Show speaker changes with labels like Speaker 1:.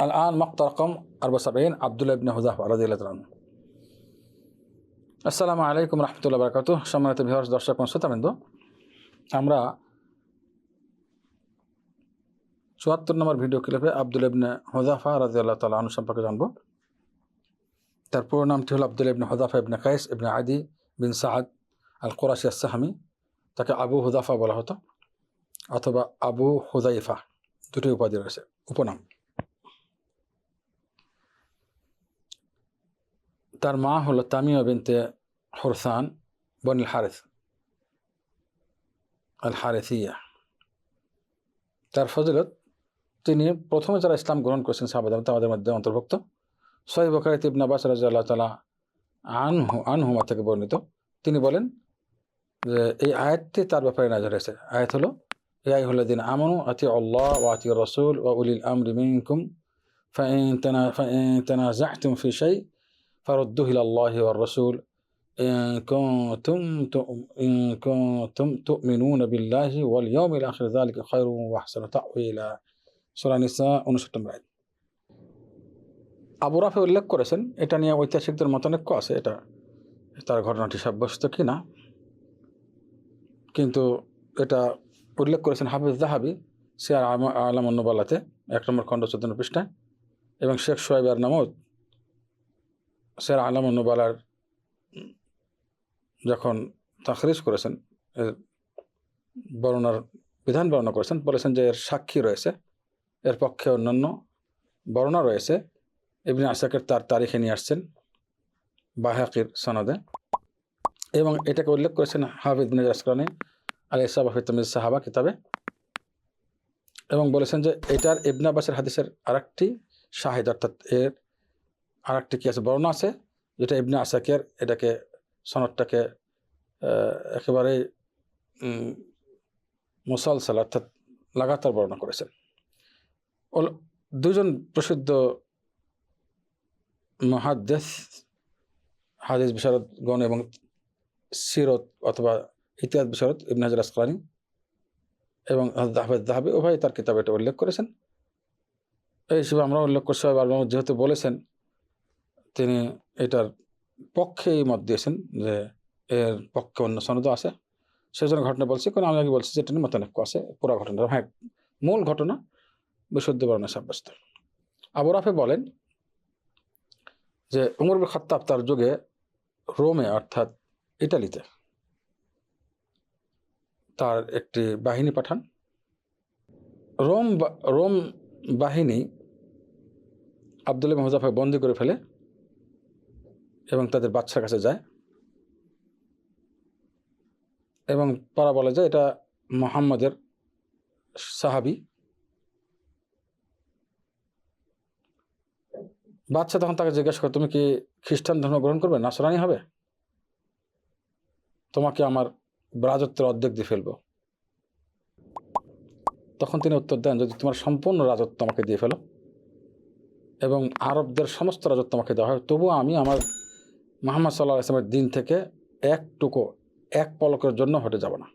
Speaker 1: الآن مقطع رقم 74 عبد الله بن حذافة رضي الله عنه আসসালামু আলাইকুম রহমতুল্লাহ বারকাত সম্মানিত ভিউয়ার্স দর্শক এবং শ্রোতাবৃন্দ আমরা চুয়াত্তর নম্বর ভিডিও ক্লিপে আব্দুল ইবনে হোজাফা রাজি আল্লাহ তালা আনু সম্পর্কে জানবো তার পুরো নামটি হল আব্দুল ইবনে হোজাফা ইবনে কাইস ইবনে আদি বিন সাহাদ আল কোরাশি সাহামি তাকে আবু হুদাফা বলা হতো অথবা আবু হুদাইফা দুটি উপাধি রয়েছে উপনাম তার মা হলো তামিয়া বিনতে হুরসান বনিল হারেস আল হারেসিয়া তার ফজিলত তিনি প্রথমে যারা ইসলাম গ্রহণ করেছেন সাহাবাদ তাদের মধ্যে অন্তর্ভুক্ত সহি বকারি ইবন আব্বাস রাজিয়াল্লাহ তালা আনহু আনহুমা থেকে বর্ণিত তিনি বলেন যে এই আয়াতটি তার ব্যাপারে নাজর হয়েছে আয়াত হলো ইয়াই হল দিন আমানু আতি আল্লাহ ও আতি রসুল ও উলিল আমরি মিনকুম فإن تنا فإن تنازعتم في شيء فردوه إلى الله والرسول إن كنتم تؤم- إن كنتم تؤمنون بالله واليوم الآخر ذلك خير وأحسن تأويلا সূরা নিসা 59 নম্বর আয়াত আবু রাফি উল্লেখ করেছেন এটা নিয়ে ঐতিহাসিকদের মতানৈক্য আছে এটা তার ঘটনাটি সাব্যস্ত কি না কিন্তু এটা উল্লেখ করেছেন হাফিজ জাহাবি সিয়ার আলামন্নবালাতে এক নম্বর খণ্ড চোদ্দ পৃষ্ঠায় এবং শেখ সোয়েবার নামত স্যার আলামন্নবালার যখন তাখরিজ করেছেন, এর বর্ণনার, বিধান বর্ণনা করেছেন, বলেছেন যে এর সাক্ষী রয়েছে, এর পক্ষে অন্যান্য বর্ণনা রয়েছে। ইবনে আসাকের তার তারিখে নিয়ে আসছেন বাহাকির সনদে। এবং এটাকে উল্লেখ করেছেন হাফিদ বিন আসকানি আলী সাবাফিতমিজ সাহাবা কিতাবে। এবং বলেছেন যে এটার ইবনে আব্বাসের হাদিসের আরেকটি শাহিদ, অর্থাৎ এর আরেকটি কি আছে? বর্ণনা আছে, যেটা ইবনে আসাকের এটাকে, সনদটাকে একেবারেই মুসলসাল অর্থাৎ লাগাতার বর্ণনা করেছেন। দুজন প্রসিদ্ধ মহাদ্দেশ হাদিস বিশারদ গণ এবং সিরত অথবা ইতিহাস বিশারদ ইবনে হাজার আসকানি এবং হাফেজ দাহাবি উভয় তার কিতাবে এটা উল্লেখ করেছেন। এই হিসেবে আমরা উল্লেখ করছি যেহেতু বলেছেন তিনি এটার পক্ষেই মত দিয়েছেন যে এর পক্ষে অন্য সনদ আছে। সেই জন্য ঘটনা বলছি কারণ আমি আগে বলছি যে এটা মতানৈক্য আছে, পুরো ঘটনা। হ্যাঁ মূল ঘটনা বিশুদ্ধ বর্ণে সাব্যস্ত। আবু রাফে বলেন যে উমর খাত্তাব তার যুগে রোমে, অর্থাৎ ইটালিতে তার একটি বাহিনী পাঠান। রোম রোম বাহিনী আবদুল্লাহ মোজাফে বন্দি করে ফেলে। এবং তাদের বাচ্চার কাছে যায়। এবং তারা বলে যে, এটা মোহাম্মদের সাহাবি। বাচ্চা তখন তাকে জিজ্ঞাসা করে, তুমি কি খ্রিস্টান ধর্ম গ্রহণ করবে? নাসরানি হবে? তোমাকে আমার রাজত্বের অর্ধেক দিয়ে ফেলব। তখন তিনি উত্তর দেন, যদি তোমার সম্পূর্ণ রাজত্ব আমাকে দিয়ে ফেলো এবং আরবদের সমস্ত রাজত্ব আমাকে দেওয়া হয়, তবুও আমি আমার মোহাম্মদ সাল্লাহ আসলামের দিন থেকে একটুকু এক পলকের জন্য হটে যাব না।